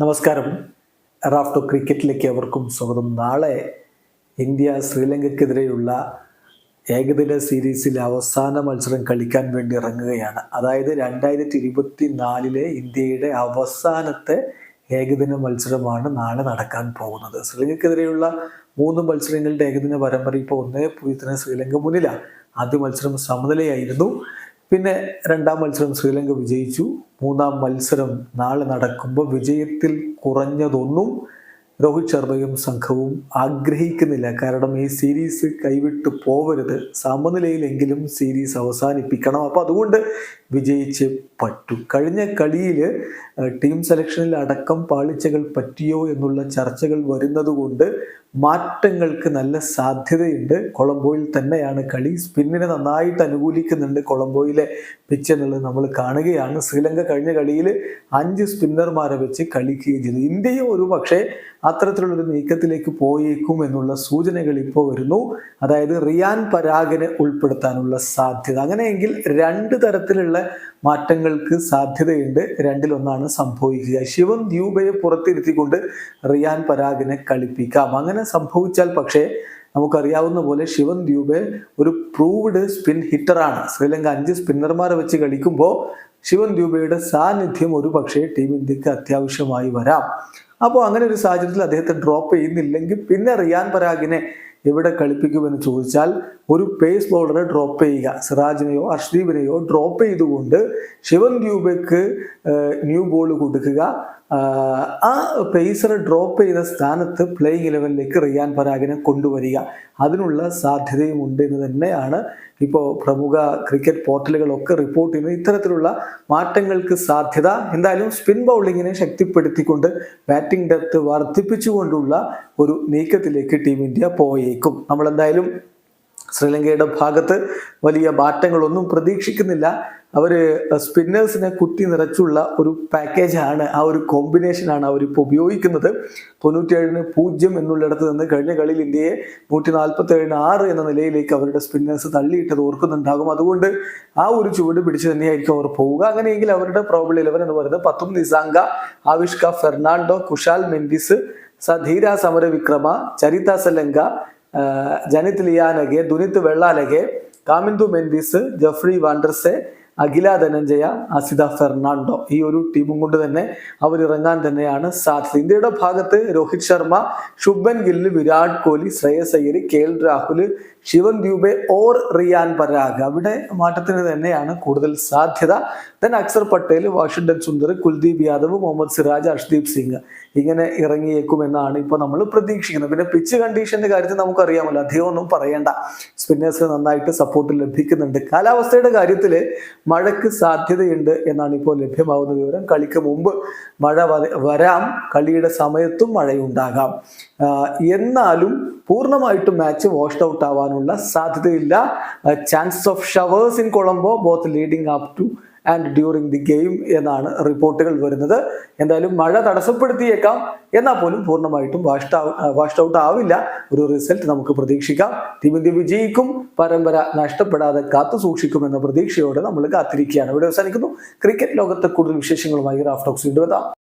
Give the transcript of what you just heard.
നമസ്കാരം. റാഫ്റ്റോ ക്രിക്കറ്റിലേക്ക് അവർക്കും സ്വാഗതം. നാളെ ഇന്ത്യ ശ്രീലങ്കയ്ക്കെതിരെയുള്ള ഏകദിന സീരീസിലെ അവസാന മത്സരം കളിക്കാൻ വേണ്ടി ഇറങ്ങുകയാണ്. അതായത് രണ്ടായിരത്തി ഇരുപത്തി നാലിലെ ഇന്ത്യയുടെ അവസാനത്തെ ഏകദിന മത്സരമാണ് നാളെ നടക്കാൻ പോകുന്നത്. ശ്രീലങ്കയ്ക്കെതിരെയുള്ള മൂന്ന് മത്സരങ്ങളുടെ ഏകദിന പരമ്പര ഇപ്പോൾ ഒന്നേ പൂജ്യത്തിന് ശ്രീലങ്ക മുന്നിലാണ്. ആദ്യ മത്സരം സമനിലയായിരുന്നു. പിന്നെ രണ്ടാം മത്സരം ശ്രീലങ്ക വിജയിച്ചു. മൂന്നാം മത്സരം നാളെ നടക്കുമ്പോൾ വിജയത്തിൽ കുറഞ്ഞതൊന്നും രോഹിത് ശർമ്മയും സംഘവും ആഗ്രഹിക്കുന്നില്ല. കാരണം ഈ സീരീസ് കൈവിട്ട് പോവരുത്. സമനിലയിലെങ്കിലും സീരീസ് അവസാനിപ്പിക്കണം. അപ്പോൾ അതുകൊണ്ട് വിജയിച്ച് പറ്റൂ. കഴിഞ്ഞ കളിയിൽ ടീം സെലക്ഷനിൽ അടക്കം പാളിച്ചകൾ പറ്റിയോ എന്നുള്ള ചർച്ചകൾ വരുന്നത് കൊണ്ട് മാറ്റങ്ങൾക്ക് നല്ല സാധ്യതയുണ്ട്. കൊളംബോയിൽ തന്നെയാണ് കളി. സ്പിന്നിനെ നന്നായിട്ട് അനുകൂലിക്കുന്നുണ്ട് കൊളംബോയിലെ പിച്ച് എന്നുള്ളത് നമ്മൾ കാണുകയാണ്. ശ്രീലങ്ക കഴിഞ്ഞ കളിയിൽ അഞ്ച് സ്പിന്നർമാരെ വെച്ച് കളിക്കുകയും ചെയ്തു. ഇന്ത്യയും ഒരു പക്ഷേ അത്തരത്തിലുള്ളൊരു നീക്കത്തിലേക്ക് പോയേക്കും എന്നുള്ള സൂചനകൾ ഇപ്പോൾ വരുന്നു. അതായത് റിയാൻ പരാഗിനെ ഉൾപ്പെടുത്താനുള്ള സാധ്യത. അങ്ങനെയെങ്കിൽ രണ്ട് തരത്തിലുള്ള മാറ്റങ്ങൾക്ക് സാധ്യതയുണ്ട്. രണ്ടിലൊന്നാണ് സംഭവിക്കുക. ശിവം ദ്യൂബയെ പുറത്തിരുത്തിക്കൊണ്ട് റിയാൻ പരാഗിനെ കളിപ്പിക്കാം. അങ്ങനെ സംഭവിച്ചാൽ പക്ഷേ നമുക്കറിയാവുന്ന പോലെ ശിവൻ ദ്യൂബെ ഒരു പ്രൂവ്ഡ് സ്പിൻ ഹിറ്ററാണ്. ശ്രീലങ്ക അഞ്ച് സ്പിന്നർമാരെ വെച്ച് കളിക്കുമ്പോൾ ശിവൻ ദ്യൂബയുടെ സാന്നിധ്യം ഒരു പക്ഷേ ടീം ഇന്ത്യയ്ക്ക് അത്യാവശ്യമായി വരാം. അപ്പോൾ അങ്ങനെ ഒരു സാഹചര്യത്തിൽ അദ്ദേഹത്തെ ഡ്രോപ്പ് ചെയ്യുന്നില്ലെങ്കിൽ പിന്നെ റിയാൻ പരാഗിനെ എവിടെ കളിപ്പിക്കുമെന്ന് ചോദിച്ചാൽ ഒരു പേസ് ബൗളറെ ഡ്രോപ്പ് ചെയ്യുക. സിറാജിനെയോ അർഷ്ദീപിനെയോ ഡ്രോപ്പ് ചെയ്തുകൊണ്ട് ശിവൻ ദ്യൂബയ്ക്ക് ന്യൂ ബോൾ കൊടുക്കുക. ആ പേസറെ ഡ്രോപ്പ് ചെയ്ത സ്ഥാനത്ത് പ്ലേയിങ് ഇലവനിലേക്ക് റിയാൻ പരാഗിനെ കൊണ്ടുവരിക. അതിനുള്ള സാധ്യതയും ഉണ്ട് എന്ന് തന്നെയാണ് ഇപ്പോൾ പ്രമുഖ ക്രിക്കറ്റ് പോർട്ടലുകളൊക്കെ റിപ്പോർട്ട് ചെയ്യുന്നത്. ഇത്തരത്തിലുള്ള മാറ്റങ്ങൾക്ക് സാധ്യത. എന്തായാലും സ്പിൻ ബൗളിങ്ങിനെ ശക്തിപ്പെടുത്തിക്കൊണ്ട് ബാറ്റിംഗ് ഡെപ്ത് വർദ്ധിപ്പിച്ചുകൊണ്ടുള്ള ഒരു നീക്കത്തിലേക്ക് ടീം ഇന്ത്യ പോയേക്കും. നമ്മൾ എന്തായാലും ശ്രീലങ്കയുടെ ഭാഗത്ത് വലിയ മാറ്റങ്ങളൊന്നും പ്രതീക്ഷിക്കുന്നില്ല. അവർ സ്പിന്നേഴ്സിനെ കുത്തി നിറച്ചുള്ള ഒരു പാക്കേജാണ് ആ ഒരു കോമ്പിനേഷനാണ് അവരിപ്പോൾ ഉപയോഗിക്കുന്നത്. തൊണ്ണൂറ്റേഴിന് പൂജ്യം എന്നുള്ളിടത്ത് നിന്ന് കഴിഞ്ഞ കളിയിൽ ഇന്ത്യയെ നൂറ്റി നാൽപ്പത്തി ഏഴിന് ആറ് എന്ന നിലയിലേക്ക് അവരുടെ സ്പിന്നേഴ്സ് തള്ളിയിട്ടത് ഓർക്കുന്നുണ്ടാകും. അതുകൊണ്ട് ആ ഒരു ചുവട് പിടിച്ച് തന്നെയായിരിക്കും അവർ പോവുക. അങ്ങനെയെങ്കിൽ അവരുടെ പ്രോബിൾ ഇലവൻ എന്ന് പറയുന്നത് പത്തും നിസാങ്ക ആവിഷ്ക ഫെർണാണ്ടോ കുഷാൽ മെൻഡിസ് സധീര സമരവിക്രമ ചരിത സലങ്ക ജനിത് ലിയാനഗെ ദുനിത് വെള്ളാലഗെ കാമിന്ദു മെൻഡിസ് ജഫ്രി വാണ്ടർസെ അഖില ധനഞ്ജയ അസിത ഫെർണാണ്ടോ. ഈ ഒരു ടീമും കൊണ്ട് തന്നെ അവരിറങ്ങാൻ തന്നെയാണ് സാധ്യത. ഇന്ത്യയുടെ ഭാഗത്ത് Rohit Sharma Shubman Gill Virat Kohli Shreyas Iyer K L Rahul Shivam Dube or Riyan Parag. അവിടെ മാറ്റത്തിന് തന്നെയാണ് കൂടുതൽ സാധ്യത. ദെൻ അക്സർ പട്ടേൽ വാഷിംഗ്ടൺ സുന്ദർ കുൽദീപ് യാദവ് മുഹമ്മദ് സിറാജ് അർഷ്ദീപ് സിംഗ് ഇങ്ങനെ ഇറങ്ങിയേക്കുമെന്നാണ് ഇപ്പോൾ നമ്മൾ പ്രതീക്ഷിക്കുന്നത്. പിന്നെ പിച്ച് കണ്ടീഷന്റെ കാര്യത്തിൽ നമുക്കറിയാമല്ലോ. അധികം ഒന്നും പറയേണ്ട സ്പിന്നേഴ്സ് നന്നായിട്ട് സപ്പോർട്ട് ലഭിക്കുന്നുണ്ട്. കാലാവസ്ഥയുടെ കാര്യത്തിൽ മഴയ്ക്ക് സാധ്യതയുണ്ട് എന്നാണ് ഇപ്പോൾ ലഭ്യമാവുന്ന വിവരം. കളിക്ക് മുമ്പ് മഴ വരാം. കളിയുടെ സമയത്തും മഴയുണ്ടാകാം. എന്നാലും പൂർണമായിട്ടും മാച്ച് വാഷ്ഡ് ഔട്ട് ആവാനുള്ള സാധ്യതയില്ല. Chance of showers in Colombo both leading up to and during the game എന്നാണ് റിപ്പോർട്ടുകൾ വരുന്നത്. എന്തായാലും മഴ തടസ്സപ്പെടുത്തിയേക്കാം. എന്നാൽ പോലും പൂർണമായിട്ടും വാഷ്ഡ് ഔട്ട് ആവില്ല. ഒരു റിസൾട്ട് നമുക്ക് പ്രതീക്ഷിക്കാം. ടീം ഇന്ത്യ വിജയിക്കും? പരമ്പര നഷ്ടപ്പെടാതെ കാത്തു സൂക്ഷിക്കുമെന്ന പ്രതീക്ഷയോടെ നമ്മൾ കാത്തിരിക്കുകയാണ്. ഇവിടെ അവസാനിക്കുന്നു. ക്രിക്കറ്റ് ലോകത്തെ കൂടുതൽ വിശേഷങ്ങളുമായി റാഫ്റ്റോക്സ് വീണ്ടും